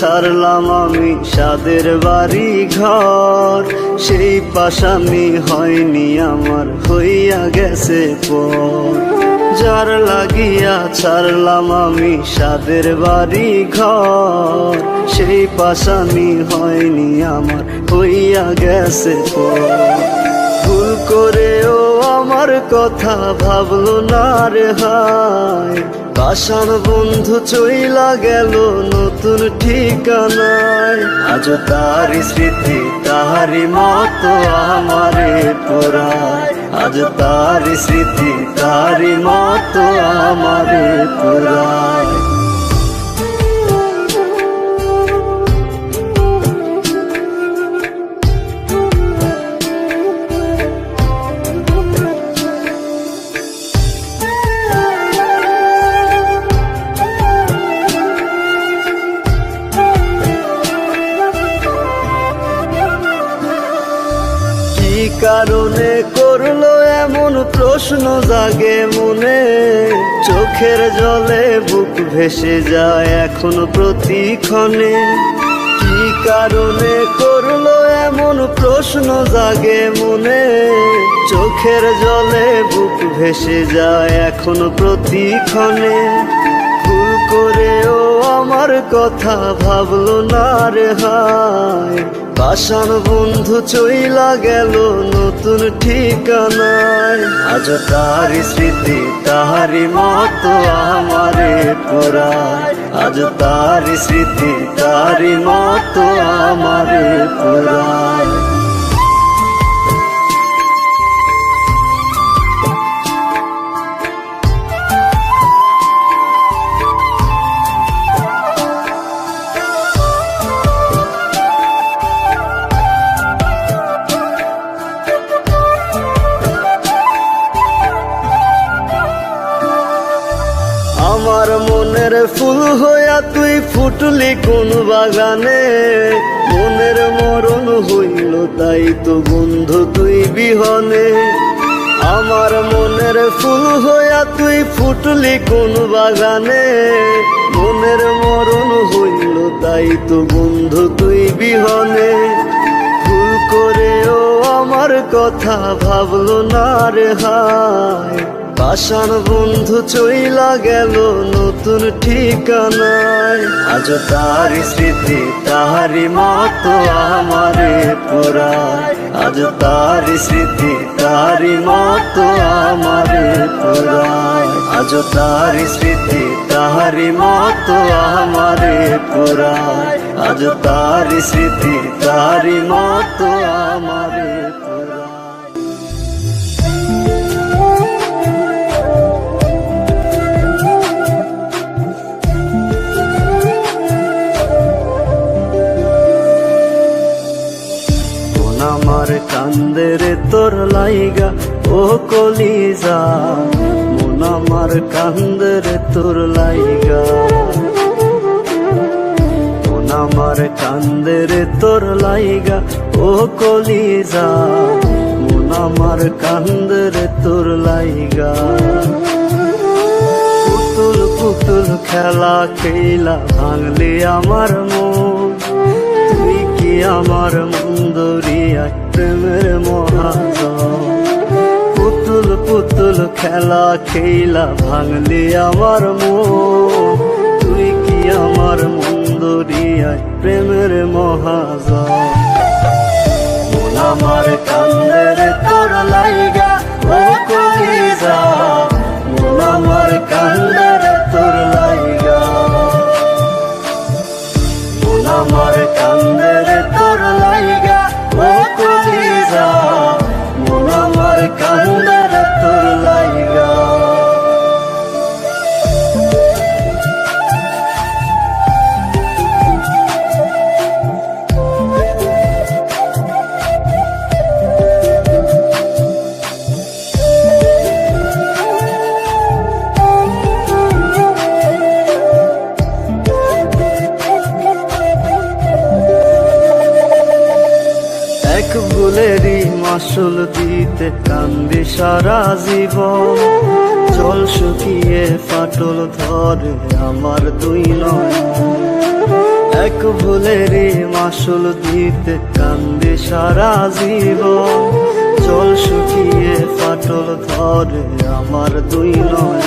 ছাড়লাম আমি সাদের বাড়ি ঘর সেই পাশামি হয়নি আমার, হইয়া গেছে পর। যার লাগিয়া ছাড়লাম আমি সাদের বাড়ি ঘর সেই পাশামি হয়নি আমার, হইয়া গেছে পর। ভুল করেও আমার কথা ভাবলো না রে হায়। পাষাণ বন্ধু চইলা গেল নতুন ঠিকানায়। আজ তার স্মৃতি তাহারি মতো আমারে পুরায়। আজ তার স্মৃতি তাহারি মতো আমারে পুরায়। চোখের জলে বুক ভেসে যায় এখন প্রতিক্ষণে। কি কারণে করল এমন প্রশ্ন জাগে মনে? চোখের জলে বুক ভেসে যায় এখন প্রতিক্ষণে। ভুল করেও আমার কথা ভাবলো না রে হায়। পাষাণ বন্ধু চইলা গেল নতুন ঠিকানায়। আজ তার স্মৃতি তাহারি মতো আমারে পুরায়। আজ তার স্মৃতি তাহারি মতো আমারে পুরায়। ফুল হইয়া তুই ফুটলি কোন বাগানে? মনের মরণ হইল তাই তো বন্ধু তুই বিহনে। আমার মনের ফুল হইয়া তুই ফুটলি কোন বাগানে? মনের মরণ হইল তাই তো বন্ধু তুই বিহনে। ভুল করেও আমার কথা ভাবলো না রে হায়। পাষাণ বন্ধু চইলা গেল নতুন ঠিকানায়। আজ তার স্মৃতি তাহারি মতো আমারে পুরায়। আজ তার স্মৃতি তাহারি মতো আমারে পুরায়। আজ তার স্মৃতি তাহারি মতো আমারে পুরায়। আজ তার স্মৃতি তাহারি মতো আমারে আমার কান্দের তোর লাইগা, ও কলিজা। মন আমার কান্দের তোর লাইগা। কোন আমার কান্দের তোর লাইগা, ও কলিজা। মন আমার কান্দের তোর লাইগা। পুতুল পুতুল খেলা খেলা ভাঙলি আমার মন। আমার মন্দরিয়ায় প্রেমের মহাজন। পুতুল পুতুল খেলা খেলা ভাঙলি আমার মন। তুই কি আমার মন্দরিয়ায় প্রেমের মহাজন? আমার কান্দের তোর লাইগা দিতে কান্দি সারা জীবন। জল শুকিয়ে ফাটল ধরে আমার দুই নয় এক ভুলেরই মাসুল দিতে কান্দে সারা জীবন। জল শুকিয়ে ফাটল ধরে আমার দুই নয়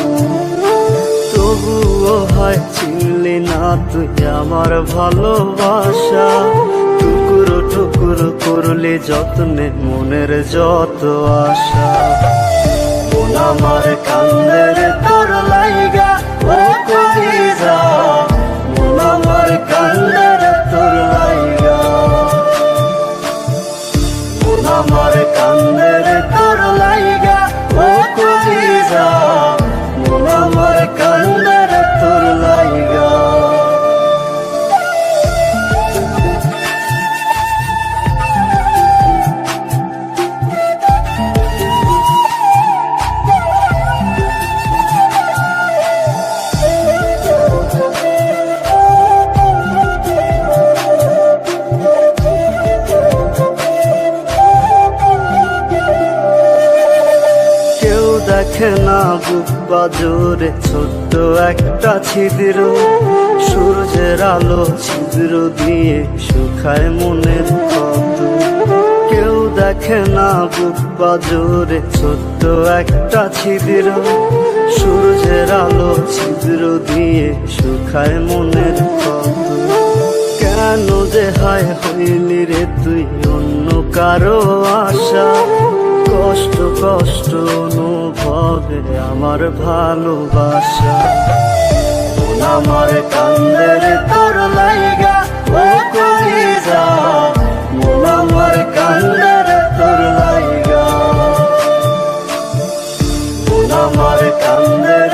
তবুও হয় চিনলি না তুই আমার ভালোবাসা। টুকরো করলে যত্নে মনের যত আশা। মন আমার কান্দের তোর লাইগা ও কই মন বাজরে ছোট্ট একটা ছিদ্র, সূর্যের আলো ছিদ্র দিয়ে শুকায় মনের কত কেউ দেখে না বুক বাজরে ছোট্ট একটা ছিদ্র, সূর্যের আলো ছিদ্র দিয়ে শুকায় মনের কত কেন যে হায় হইলি রে তুই, অন্য কারও আশা? কষ্ট কষ্ট অনুভবে আমার ভালোবাসা। আমার কান্দের তোর লাইগা, ও কলিজা মন আমার কান্দের তোর লাইগা। আমার কান্দের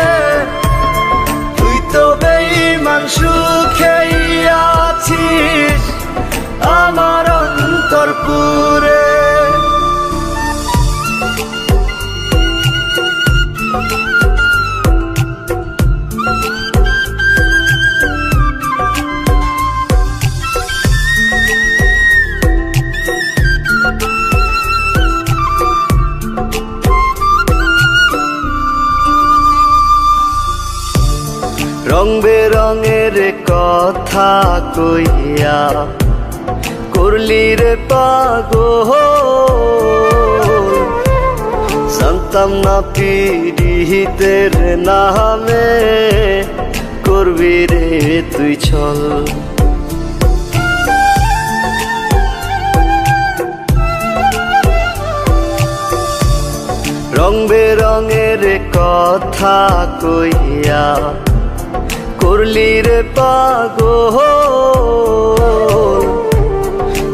সুখেই আছিস আমার অন্তর কথা কইয়া, করলি রে পাগো জানতাম না পিড়িতের নামে করবি রে তুই ছল রং বেরঙের কথা কইয়া করলি রে পাগো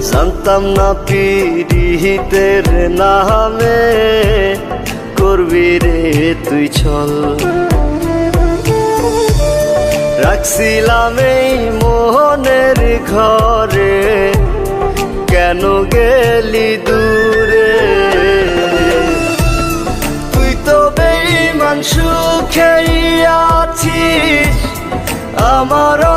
জানতাম না পিড়িতের নামে করবি রে তুই ছল রাখছিলাম এই মোহনের ঘরে, কেন গেলি দূরে? আমার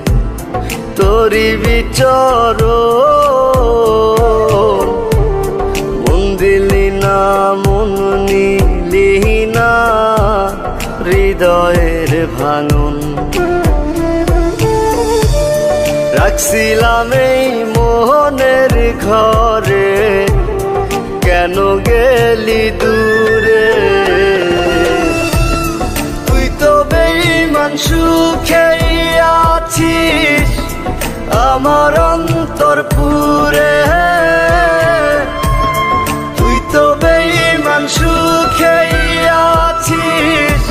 তোরি বিচর। মন দিলি না, মন নিলি না, হৃদয়ের ভাঙন রাখছিলাম এই মোহনের ঘরে, কেন গেলি দূরে? তুই তো বেইমান সুখে আছিস। আমার অন্তর পুরে। তুই তো বেইমান সুখে আছিস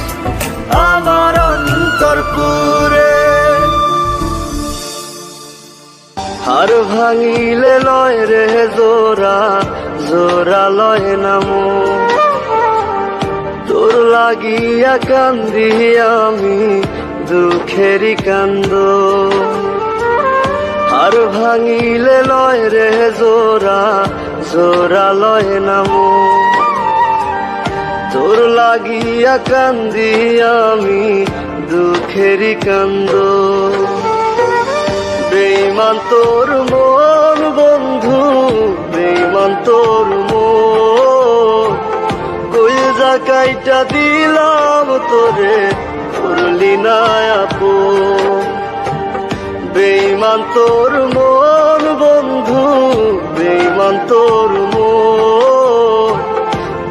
আমার অন্তর পুরে। হার ভাঙিলে লয় রে জোরা জোরা লয় নামো তোর লাগিয়া কান্দি আমি, দুঃখেরই কান্দ। আর ভাঙিলে লয় রে জোরা জোরা লয় নামো তোর লাগিয়া কান্দি আমি, দুঃখেরই কান্দ। বেইমান তোর মন বন্ধু বেইমান তোর মন। কই জাকাইটা দিলাম তোরে করলি না বেইমান তোর মন বন্ধু বেইমান তোর মন।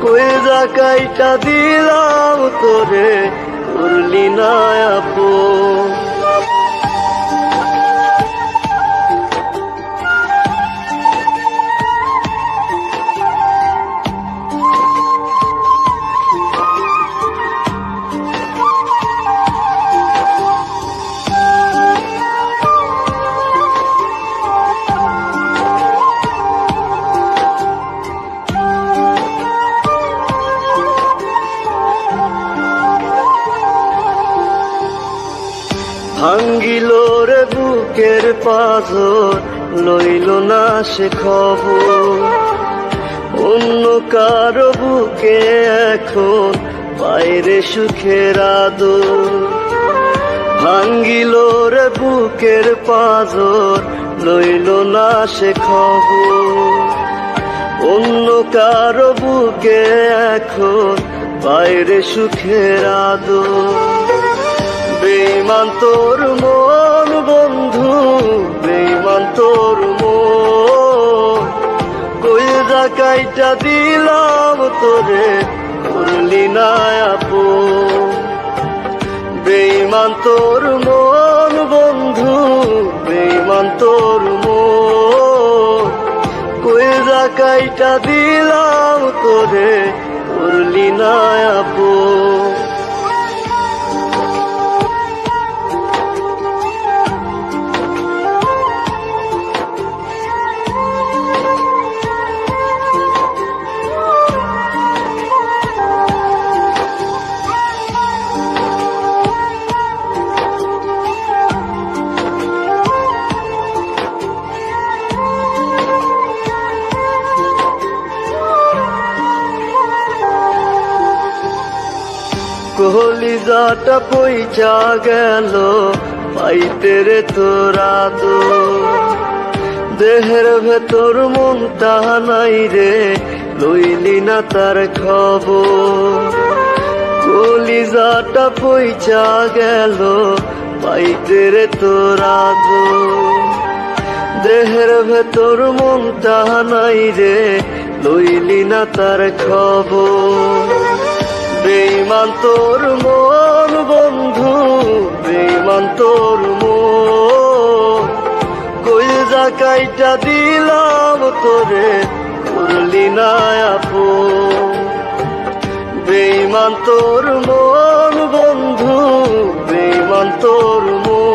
কই জাকাইটা দিলাম তোরে করলি না আপো পাথর লইল না সে খবর। অন্য কারও বুকে এখন বাইরে সুখের আদর। ভাঙ্গিল রে বুকের পাথর লইল না সে খবর। অন্য কারও বুকে এখন বাইরে সুখের আদর। বেইমান তোর মন, বন্ধু বেইমান তোর মন। কই জাকাইটা দিলাম তোরে, করলি না আপো বেইমান তোর মন, বন্ধু বেইমান তোর মন। কই জাকাইটা দিলাম কলিজাটা পইচা গেল, পাইতে রে তোরা তো। দেহের ভেতর মনটা নাই রে, লইলি না তার খবর। কলিজাটা পইচা গেল, পাইতে রে তোরা তো। দেহের ভেতর মনটা নাই রে, লইলি না তার খবর। বেইমান তোর মন বন্ধু বেইমান তোর মন। কই জাকাইটা দিলাম তোরে, করলি না আপো বেইমান তোর মন বন্ধু বেইমান তোর মন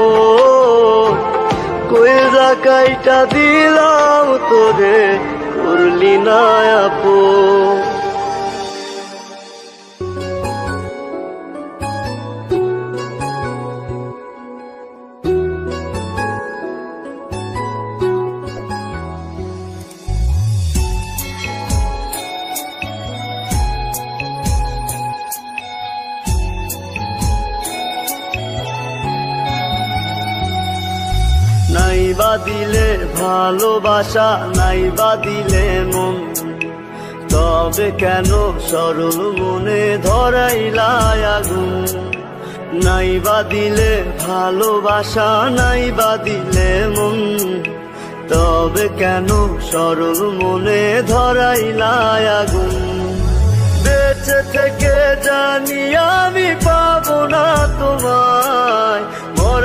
সাইটা দিলাম তোরে, করলি না আপু বা দিলে ভালোবাসা নাই বা দিলে মন। তবে কেন সরল মনে ধরাইলাই আগুন? নাই বা দিলে ভালোবাসা নাই বা দিলে মন। তবে কেন সরল মনে ধরাইলাই আগুন? বেঁচে থেকে জানি আমি পাবো না তোমায়।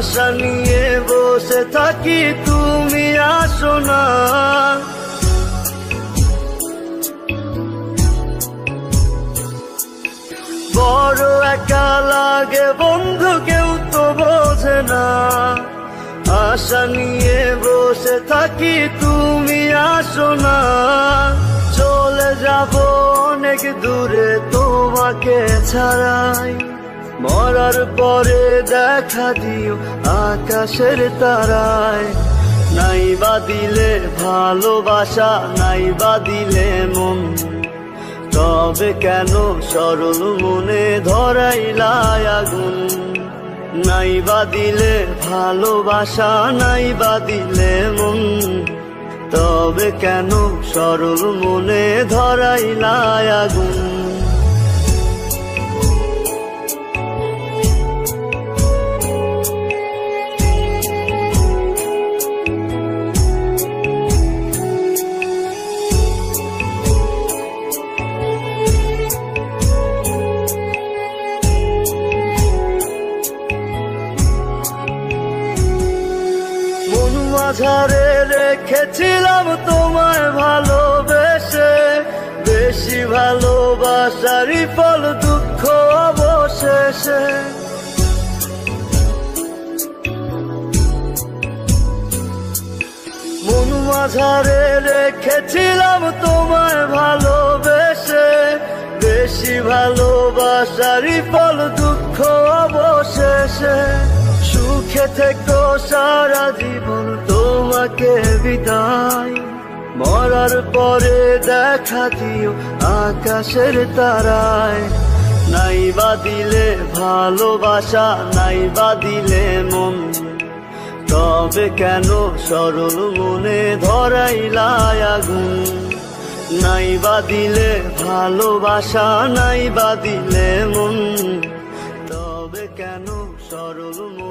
আশা নিয়ে বসে থাকি, তুমি আসো না। বড় একা লাগে বন্ধু, কেউ তো বোঝে না। আশা নিয়ে বসে থাকি, তুমি আসো না। চলে যাব অনেক দূরে, তোমাকে ছাড়াই। মরার পরে দেখা দিও আকাশের তারায়। নাই বা দিলে ভালোবাসা, নাই বা দিলে মন। তবে কেন সরল মনে ধরাইলাই আগুন? নাই বা দিলে ভালোবাসা, নাই বা দিলে মন। তবে কেন সরল মনে ধরাইলাই আগুন? অবশেষে মন মাঝারে রেখেছিলাম তোমায় ভালোবেসে। বেশি ভালোবাসারই ফল দুঃখ অবশেষে। সুখে থেকো সারা জীবন তোমাকে বিদায়। মরার পরে দেখা দিও আকাশের তারায়। নাই বা দিলে ভালোবাসা নাই বা দিলে মন। তবে কেন সরল মনে ধরাইলায় আগুন? নাই বা দিলে ভালোবাসা নাই বা দিলে মন। তবে কেন সরল মনে